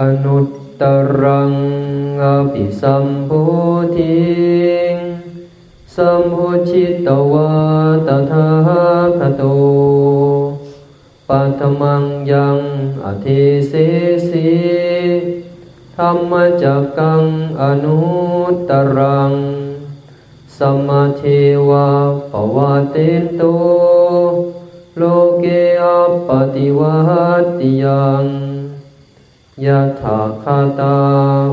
อนุตตรังอภิสัมพุทิงสัมพุชิตวะตถาคตปัทมังยังอธิเสสีธรรมจักกังอนุตตรัง สมาเทวะปวะเตโต โลเกอัปปติวัติยังยะถาคาตา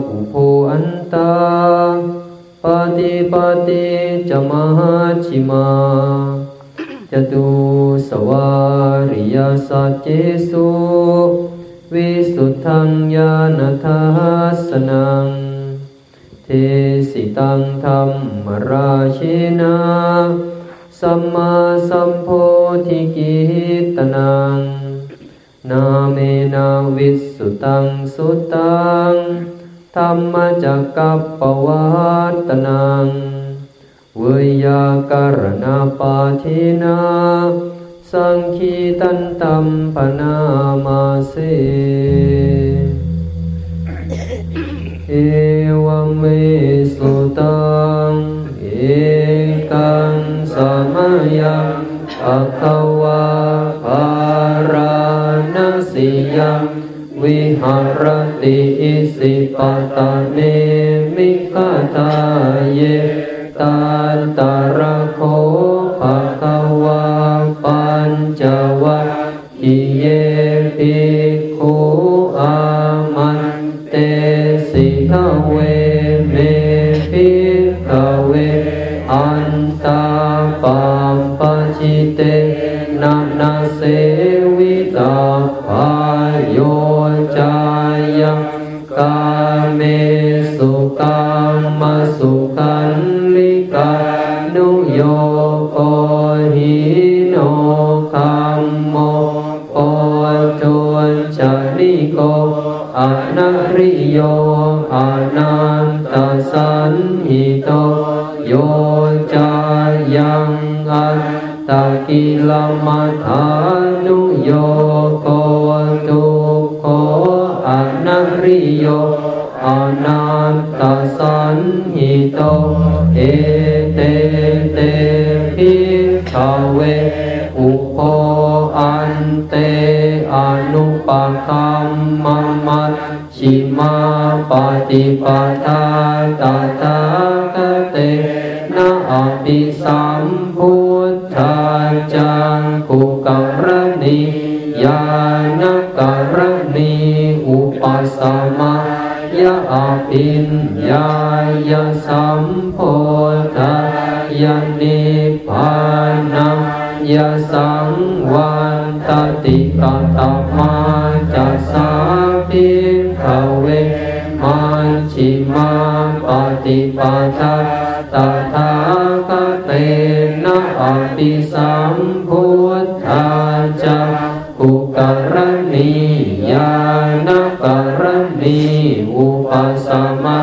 อุโภอันตาปฏิปฏิจมหาชิมาจตุสวาริยสัจเจสุวิสุทธังญาณทัสสนัง เทสิตังธรรมราชินา สัมมาสัมโพธิกิตนัง นาเมนาวิสุตังสุตังธรรมจักกัปปวัตนังเวยยาการณาปาทินา สังคีตันตัมปนามาเสเอวเมสุตัง อกังสมัยังอัควาภาราณสิยังวิหารติอิสิปตะเนมิคตาเยตันตระโคภะคะวาปัญจวัคคีเยภิ เสวิตาภายโยจายังกาเมสุกามมาสุขันลิกานุโยโกหิโนคัมโมโอจวนชาลิโกอนาริโยอนันตสันหิโตโยจายังอัน กิลมัฐานุโยโกตุโกอนาริโยอนันตสันหิโตเอเตเตภิกขเวอุโพอันเตอนุปคัมมัมมัชชิมาปฏิปทาตถาคเตนะอภิสัม จังกุกรณียานกรณีอุปสมายะอภินญายะสัมโพธายะนิพานังยสังวันตติกตมาจัสสาภิกขเวมันชิมาปฏิปทาตถาคเต อภิสัมพุทธาจักกุกรณียานกรณีอุปสมา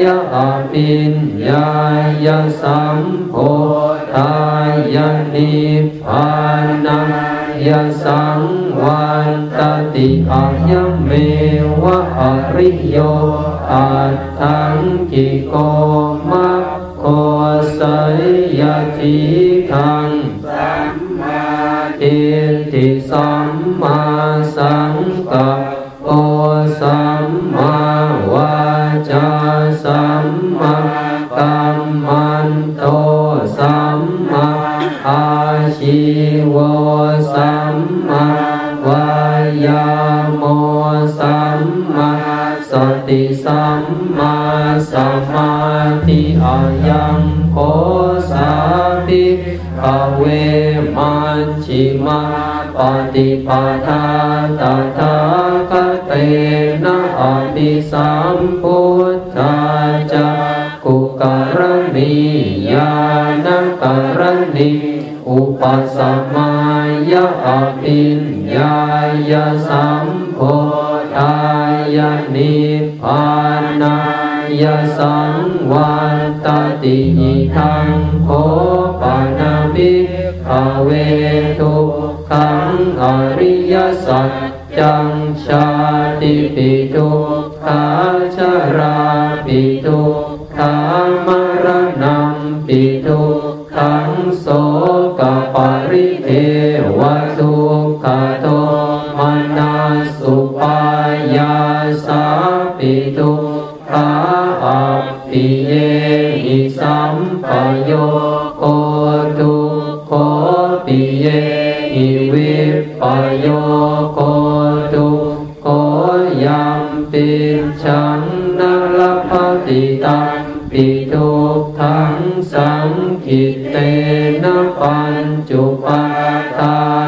ยะอภิญญายะสัมโพธายนิพพานังยะสังวันตติอายังเมวะอริโยอัตถังกิโกมัค สัยยะทิทังสัมมาทิฏฐิสัมมาสังกัปโอสัมมาวาจาสัมมากัมมันโตสัมมาอาชีวสัมมาวายาโมสัมมาสติ สัมมาสัมาธิอายังโคสาภิกเวมันชิมาปฏิปทาตถาคเตนะอภิสัมพุทธาจักุกรณียานกรณีอุปสัมมายะอภิญญายะสัมโพ ธายนิพพานายสังวันตติอิทังโคปานาภิกขเวทุขังอริยสัจจังชาติปิทุขาชราปิทุขามรณะปิทุขังโสกปริเทวทุกขโต มนาสุปายาสาปิทุกขาอัปปิเยหิสัมปโยโคทุโคปิเยหิวิปปโยโคทุโคยัมปิชังนรปฏิตังปิทุกขังสังกิตเตนะปัญจุปาทา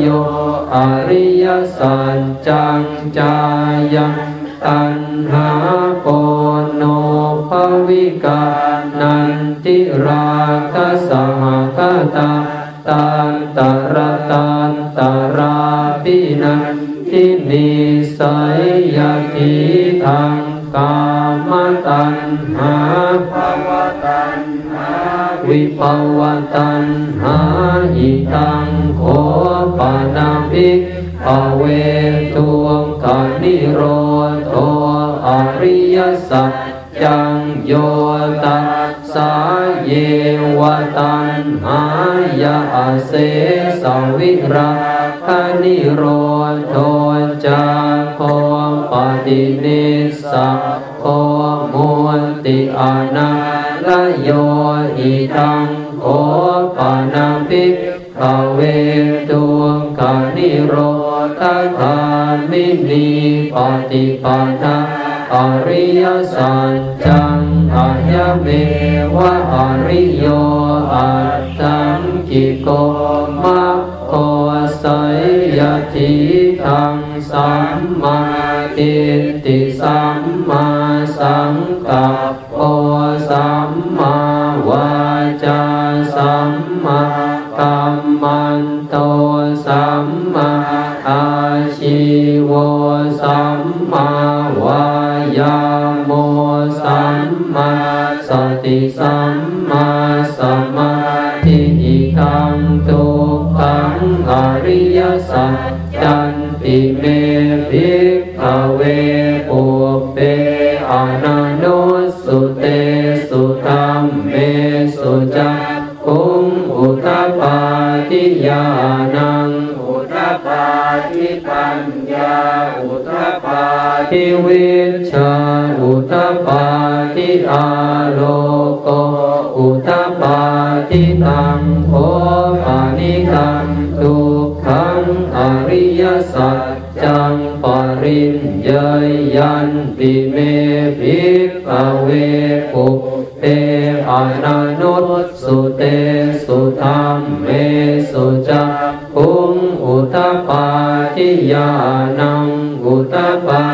โยอริยสัจจังจายังตัณหาโกโนภวิกานันติราคะสหกตาตันตระตันตราปินันทินิสัยยติทางกามตัณหาภาวตัณหาวิภวตัณหาอิทังโค นาภิกขเวทุงกานิโรโทอริยสัจจังโยตัสสาเยวตันหายาเสสวิราคนิโรโทจาโคปฏินิสสะโคมุติอานาลโยอิทังโคปานาภิกขเวตุงานิโรธาคามินีปฏิปทาอริยสัจจังอายเมวะอริโยอัตตังกิโกมัคโคสัยยติทังสัมมาทิฏฐิสัมมาสังกัปโปสัมมาวาจาสัมมากัมมัน ติสัมมาสมาธิอิทังทุกขังอริยสัจจันติเมภิกขเวปุเปอนาโนสุเตสุธรรมเมสุจักคุงอุตตปาทิยานังอุทธปาทิปัญญาอุ ทิวิชาอุตปาทิอาโลโกอุตปาทิตังโคปานิตังทุกขังอริยสัจจังปริญเยยยันติเมภิกขเวปุเปอานานุตสุเตสุธรรมเมสุจักคุงอุตตปาทิยานัง อุตตปา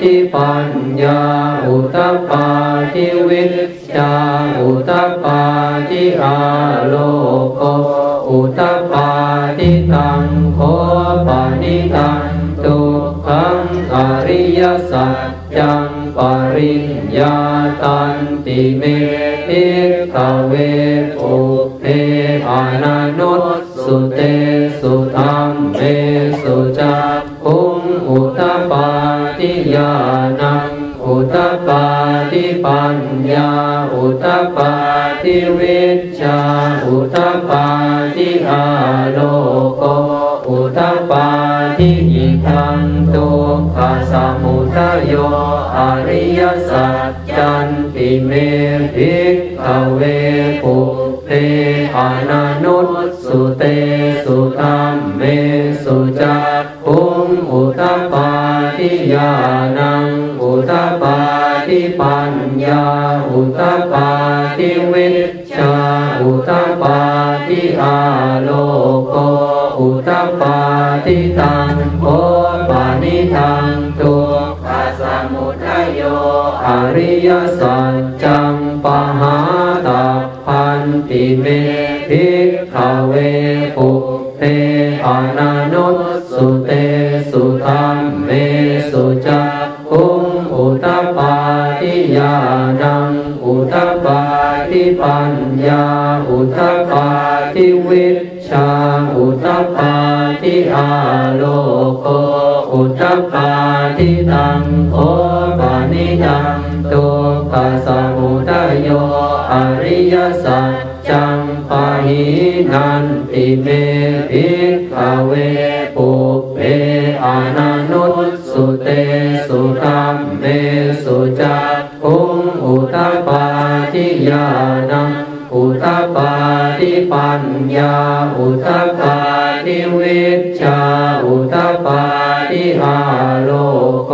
ทิปัญญา อุตตปาทิวิชาอุตตปาทิอาโลโกอุตตปาทิตังโคปานิตังทุขังอริยสัจจังปริญญาตันติเมภิขเวปุเพอานานุสุเต ปาทิปัญญาอุตตปาทิวิชชาอุตตปาทิอาโลโกอุตตปาทิอิทังตุขัสมุทโยอริยสัจจันติเมภิกขเวปุเพอานานุสุเตสุธรรมเมสุจักคุงอุตตปาทิยานังอุตตปา ปัญญาอุตตปาทิวิชาอุตตปาทิอาโลโกอุตตปาทิตังโคปานิทังตุปัสสมุทโยอริยสัจจังปหาตาพันติเมภิกขเวปุเพอนานุสุเตสุธรรมเมสุจั ญาอุตปาทิวิชาอุตปาทิอาโลโกอุตปาทิตังโอปานิจังตุปัสสมุทโยอริยสัจจังปะหินันติเมภิกขเวปุเปอนานุตสุเต ตตปาทิปัญญา อุตตปาทิวิชชา อุตตปาทิอาโลโก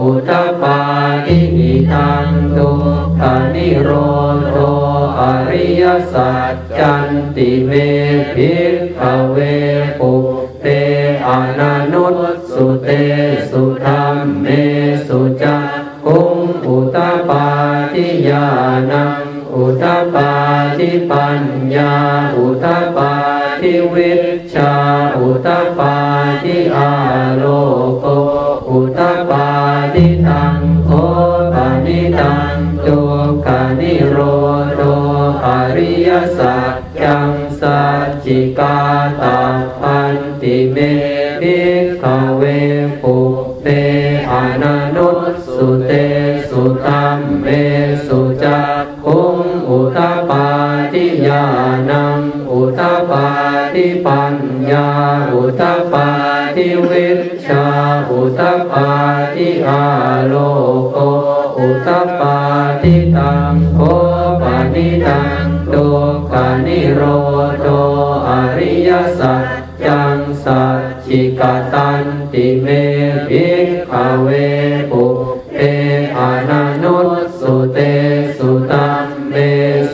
อุตตปาทิอิทังตุทานิโรโทอริยสัจจันติเมภิกขเวปุเตอนานุตสุเตสุธรรมเมสุจักคุงอุตตปาทิยานัง อุตตปาทิปัญญา อุตตปาทิวิชชาอุตตปาทิอาโลโก อุตตปาทิทังโคปานิตังตุกานิโรโตอริยสัจจังสัจจิกาตาพันติเมภิกขเวปุเตอานานุสุเตสุตัมเมสุจัก ตตปาทิวิชาอุตตปาทิอาโลโกอุตตปาทิตังโคปานิตังตุกานิโรโตอริยสัจจังสัจจิกตันติเมภิกขเวปุเตอานานุสุเตสุตัมเม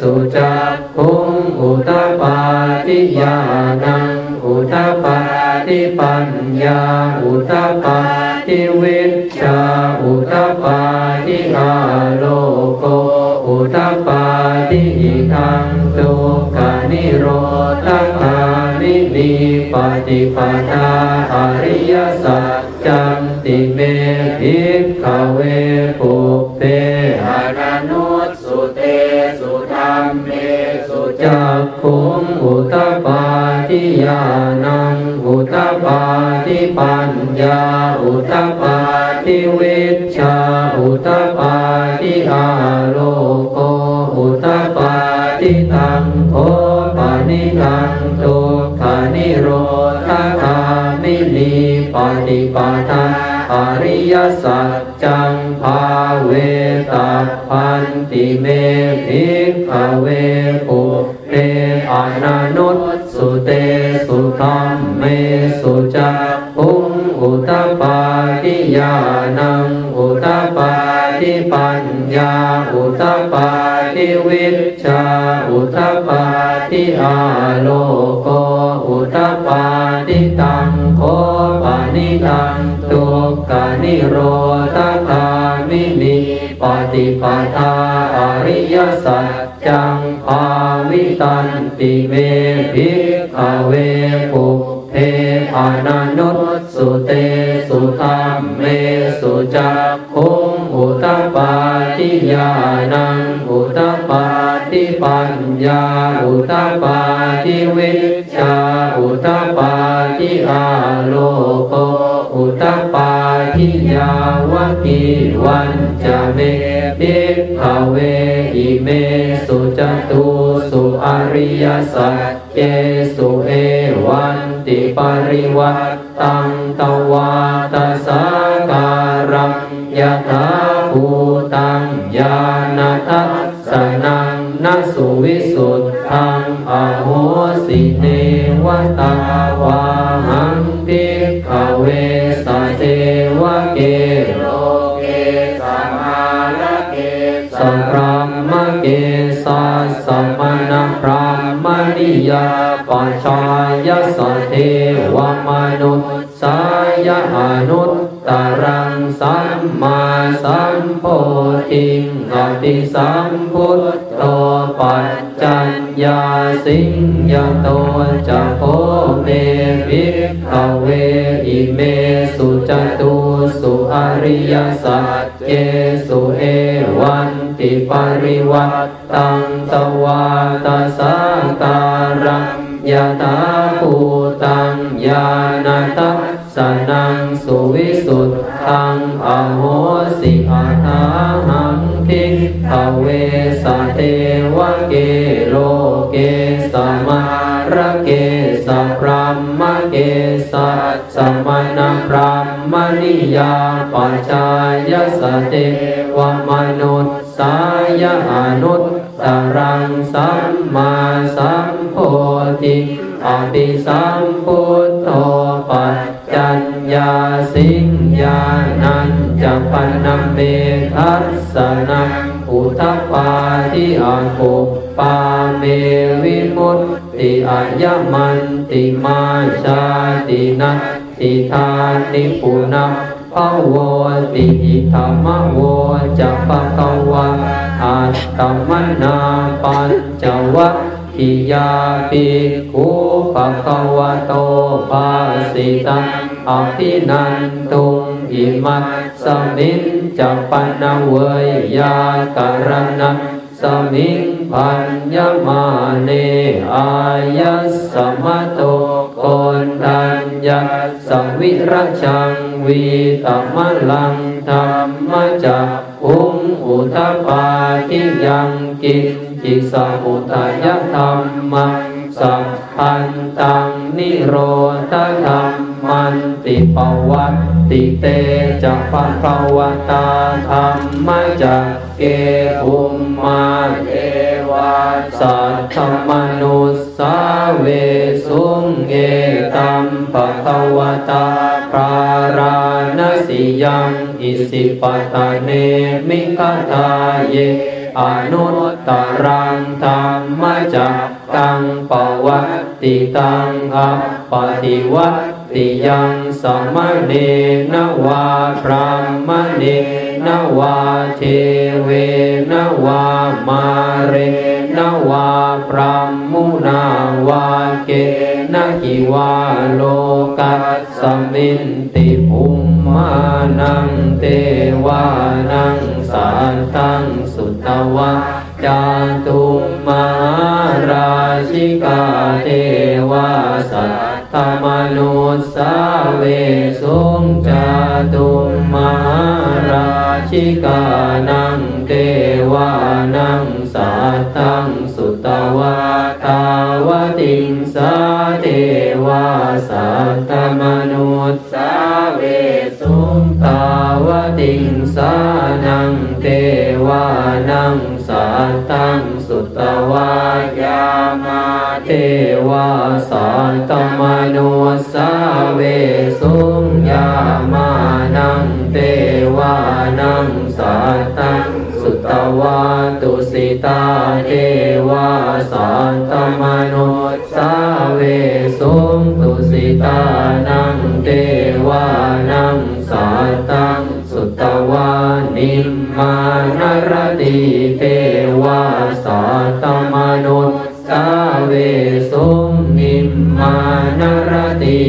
สุจักคุงอุตตปาทิยานังอุตตปา ทิปัญญาอุตตปาทิวิชชาอุตตปาทิอาโลโกอุตตปาทิอิทังตุกานิโรธคานิมีปฏิปทาอริยสัจจันติเมภิกขเวปุเปอานานุสุเตสุธรรมเมสุจักขุงอุตตปาทิยานัง อุตตปาทิปัญญา อุตตปาทิวิชา อุตตปาทิอาโลโก อุตตปาทิตังโอปานิทังตุขานิโรธาคามินีปฏิปทาอริยสัจจังภาเวตาพันติเมภิกขเวปุเตอานานุสุเต อุตตปาทิยานังอุตตปาทิปัญญา อุตตปาทิวิชชาอุตตปาทิอาโลโก อุตตปาทิตังโคปานิตังตุกานิโรธาคามินีปฏิปทาอริยสัจจังภาวิตันติเมภิกขเวปุ เพอานานุตสุเตสุธรรมเมสุจักคุงอุตตปาทิยานังอุตตปาทิปัญญาอุตตปาทิวิชาอุตตปาทิอาโลโกอุตตปาทิยาวกิวันจะเมภิกขเวอิเมสุจตุสุอริยสัจเจสุเอวัน ติปริวัตตังตวาตสาการังยะถาภูตังญาณทัสสนังนัสุวิสุทธังอโหสิเนวตาวาหังภิขเวสเทวเกโลเกสมาลเกสัมพรามเกสสัมมณพรามณิยา ปัจชายสเทวมนุษสายอนุตตรังสัมมาสัมโพธิงอติสัมพุทโตปัจจัญญาสิงยโตจะโพเมภิกขเวอิเมสุจตุสุอริยสัจเจสุเอวันติปริวัตตังตวาตาสาการัง ยะถาภูตังญาณทัสสนังสุวิสุทธังอโหสิอาทาหังทิขเวสเทวเกโลเกสมารเกสพรหมเกสัสมณพรหมนิยาปัจจายสเทวมนุษย์สายอนุต ตรังสัมมาสัมโพธิอภิสัมพุทโธปัจจัญญาสิงญานันจะปันนเมทัสสนังอุทปาทิอาภุปาเมวิมุตติอาญมันติมาชาตินัตติทานิปุณะ ภโวติธรรมโวจะปะคะวะอัตตมนาปัญจวัคคิยาปิกุปะคะวะโตภาสิตังอภินันตุงอิมัสสมิงจัปปนะเวยยาการณะสมิงพัญญมาเนอายสมะโตโกนทั ญญาสวิรชังวีตมะลังธรรมจักอุงอุทปาทิยังกินจิสมุทายธรรมังสัพพันตังนิโรธธรรมันติปวัตติเตจะปะภวตาธรรมจักเกภุมมาเท วาสัทธมนุสสาเวสุงเอตัมปะภวตาปาราณสิยังอิสิปตะเนมิคทาเยอนุตตรังธรรมจักตังปวัตติตังอัปปติวัตติยังสมเนนวาพรหมเน นวาเทเวนวามาเรนวาพรหมุนาวาเกนะกิวาโลกัสสมินติภุมมานังเทวานังสันตังสุตวะจาตุมหาราชิกาเทวาสัตตมนุสสาเวสุงจาตุมหารา ชิกานังเทวานังสัตตังสุตวะทาวติงสาเทวาสัตตมนุสสาเวสุงตาวติงสานังเทวานังสัตตังสุตวายามาเทวาสัตต ตวาตุสิตาเทวาสัตตมนุสสาเวสุงตุสิตานังเทวานังสัตตังสุตวานิมมานรติเทวาสัตตมนุสสาเวสุงนิมมานรติ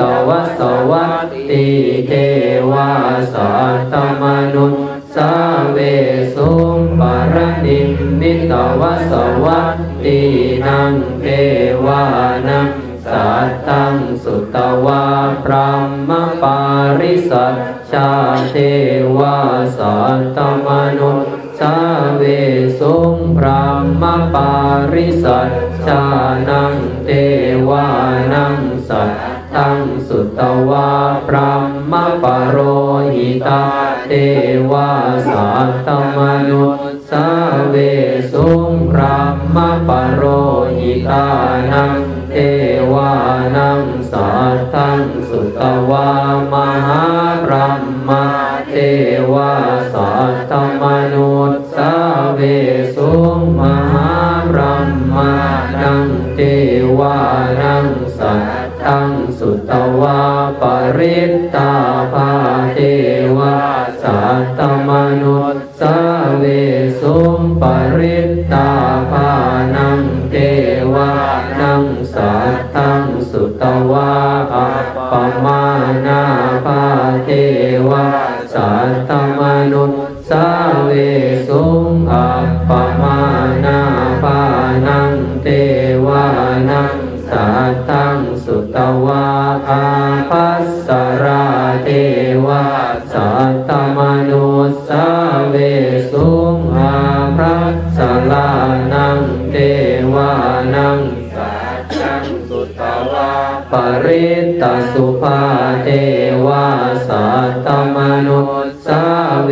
ตวสวัตติเทวาสัตตมนุสสาเวสุงปรนิมมิตวสวัตตินังเทวานังสัตตังสุตวาพรหมปาริสัทชาเทวาสัตตมนุสสาเวสุงพรหมปาริสัทชานังเทวานังสัต ตังสุตวาพรหมปโรหิตาเทวาสัตตมนุสเวสุงพรหมปโรหิตานังเทวานังสัตตังสุตวามหาพรหมเทวาสัตตมนุสเวสุ สลานังเทวานังสัตตังสุตวาปริตตสุภาเทวาสัตตมนุสาเว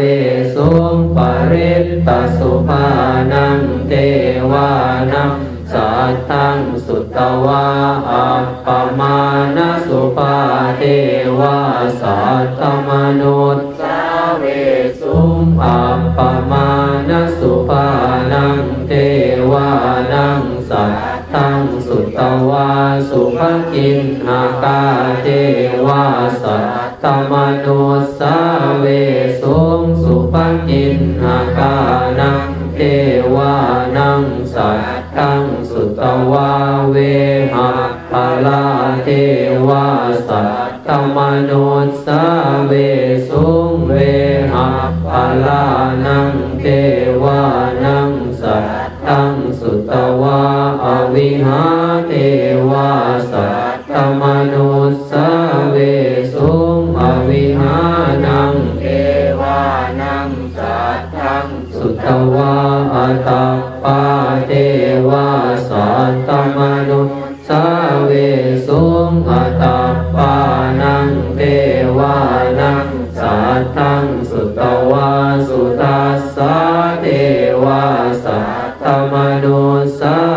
สุงปริตตสุภานังเทวานังสัตตังสุตวาอัปปมาณสุภาเทวาสัตตมนุสาเวสุสุมอัปปมาณสุภา ตวาสุภกินหากาเทวาสัตตมนุสสาเวสุงสุภกินหากานังเทวานังสัตตังสุตวาเวหะปาลาเทวาสัตตมนุสสาเวสุงเวหะปาลานังเทวานังสัตตังสุตวาอวิหา วาสัตตมนุสสเวสุงอวิหานังเทวานังสัตตังสุตวาอตปาเทวาสัตตมนุสสเวสุงอตปานังเทวานังสัตตังสุตวาสุตัสสาเทวาสัตตมนุสสา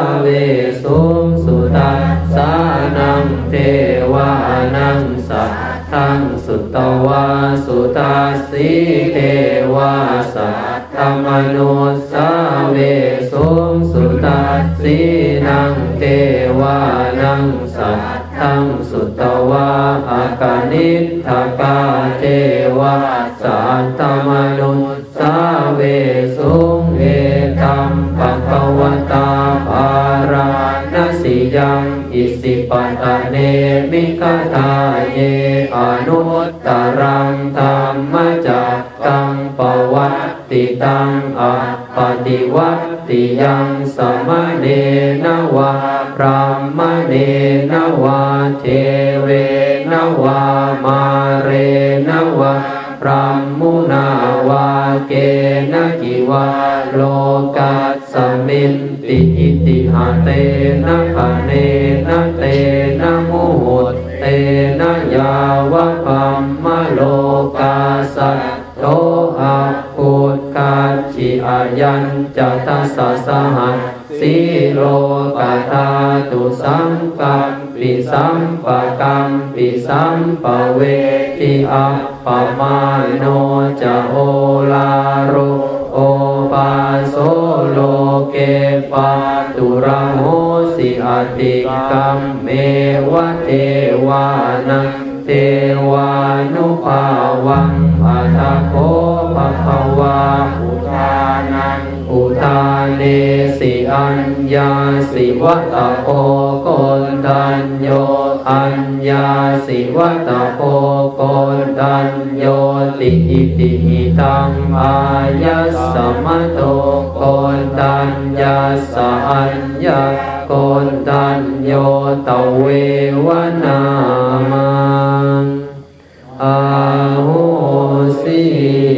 สุตวาสุตัสสีเทวาสัตตมนุสสาเวสุงสุตัสสีนังเทวานังสัตตังสุตวาอากานิทกาเทวาสัตตมนุสสาเวสุงเอตัมปะคะวตาภาราณสิยัง อิสิปตะเนมิกทาเยอนุตตรังธรรมจักกังปวัตติตังอัปปติวัตติยังสมเนนวาพรามเนนวาเทเรนวามาเรนวาพรามมุนาวาเกนกิวาโลกัส สมินติอิติหาเตนะคะเนนะเตนะโมโหตเตนะยาวะพัมมะโลกาสัตโตอาภูตกาจิอายันจัตตัสสะสหัสสีโลกาธาตุสังกัมปิสัมปะกัมปิสัมปะเวทิอัปปมาโนจะโอลาโร โอปาโสโลเกปาตุระโหสิอติกัมเมวะเทวานังเทวานุภาวังอัตโคภะควาอุทา อุทาเนสิอัญญาสิวัตโพโกนตัญโยอัญญาสิวัตโพโกนตัญโยติอิติหิตังอายัสสมโตโกนตัญญาสอัญญาโกนตัญโยตเววนามังอาโหสิติ